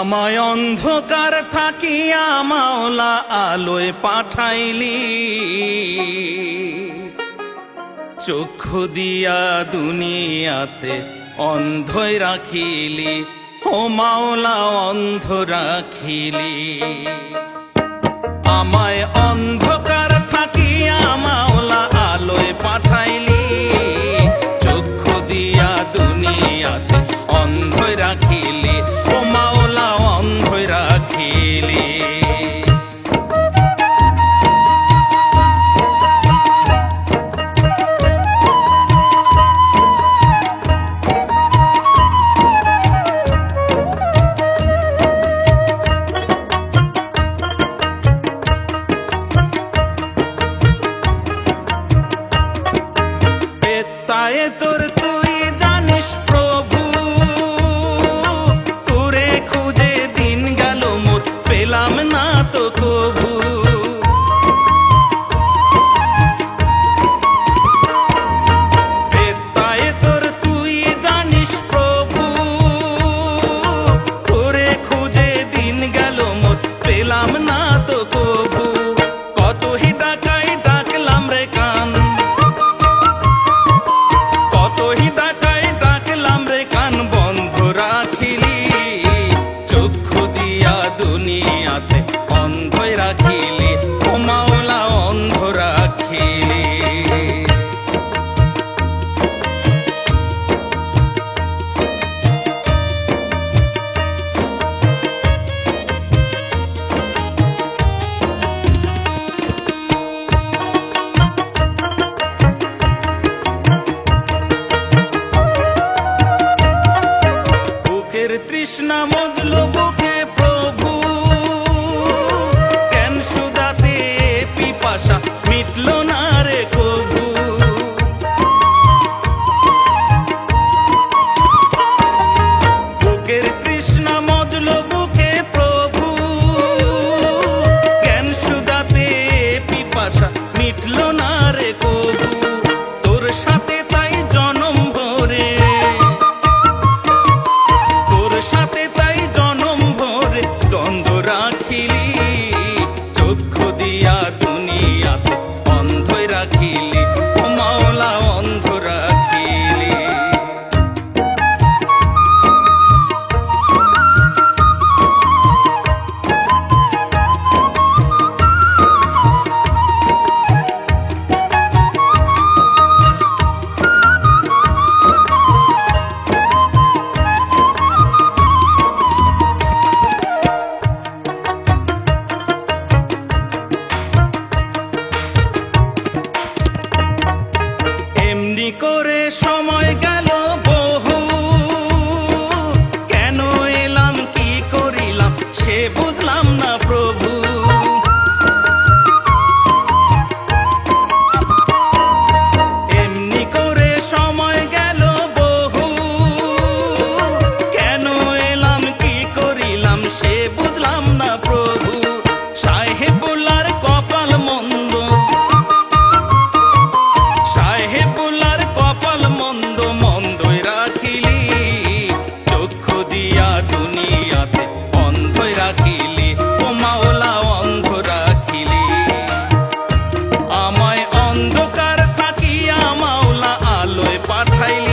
আমায় অন্ধকার থাকিয়া মাওলা আলোয় পাঠাইলি। চক্ষু দিয়া দুনিয়াতে অন্ধই রাখিলি, ও মাওলা অন্ধ রাখিলি। আমায় অন্ধ it. পাঠাইলি